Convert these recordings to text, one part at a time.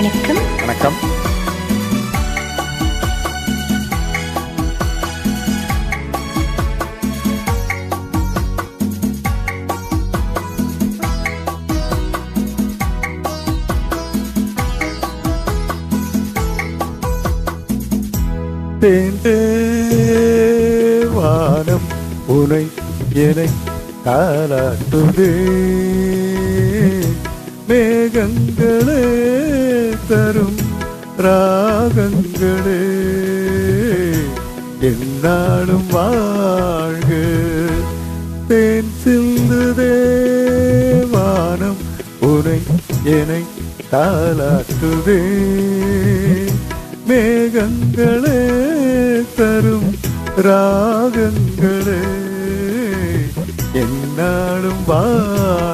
வணக்கம். வணக்கம் வானம் உனை எனை தாளாட்டுதே மேகங்களே தரும் ராகங்களே. என்னாலும் வாழ்க. தேன் சிந்துதே வானம் உனை எனை தாளாட்டுதே. மேகங்களே தரும் ராகங்களே. என்னாலும் வாழ்க.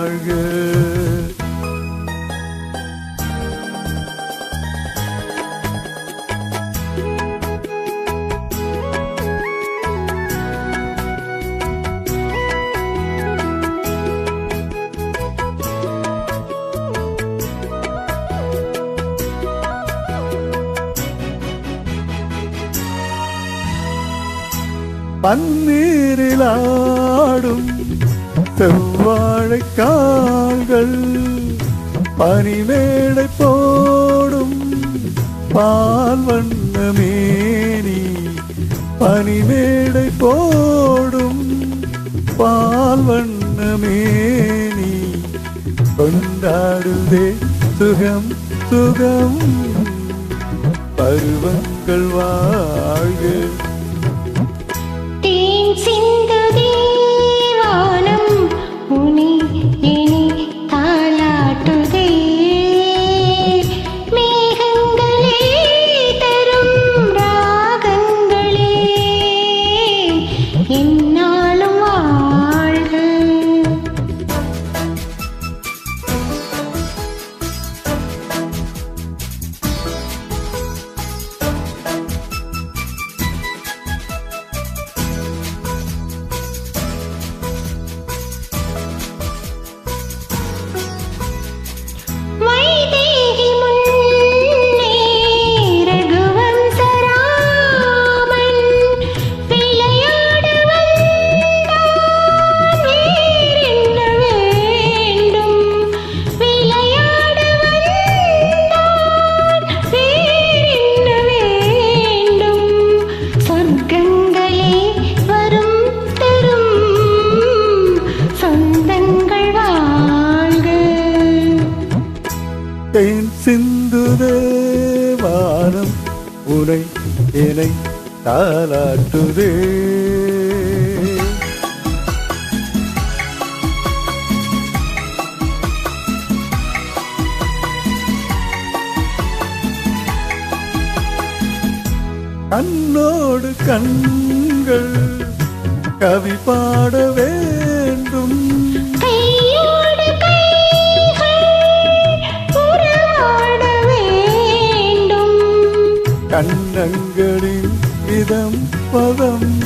பன்னீரிலாடும் செவ்வாழை கால்கள் பனிமேடை போடும் பால் வண்ண மேனி பனிமேடை போடும் பால் வண்ண மேனி. கொண்டாடுதே சுகம் சுகம். பருவங்கள் வாழ்க. தேன் சிந்துதே வானம் உனை என்னை தாளாட்டுதே கண்ணோடு கண்கள் கவி பாடவே கண்ணங்களின் இதம் பதம்.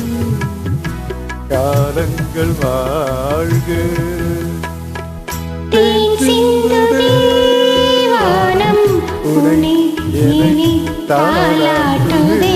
காலங்கள் வாழ்க. உனை இனி தாளாட்டுதே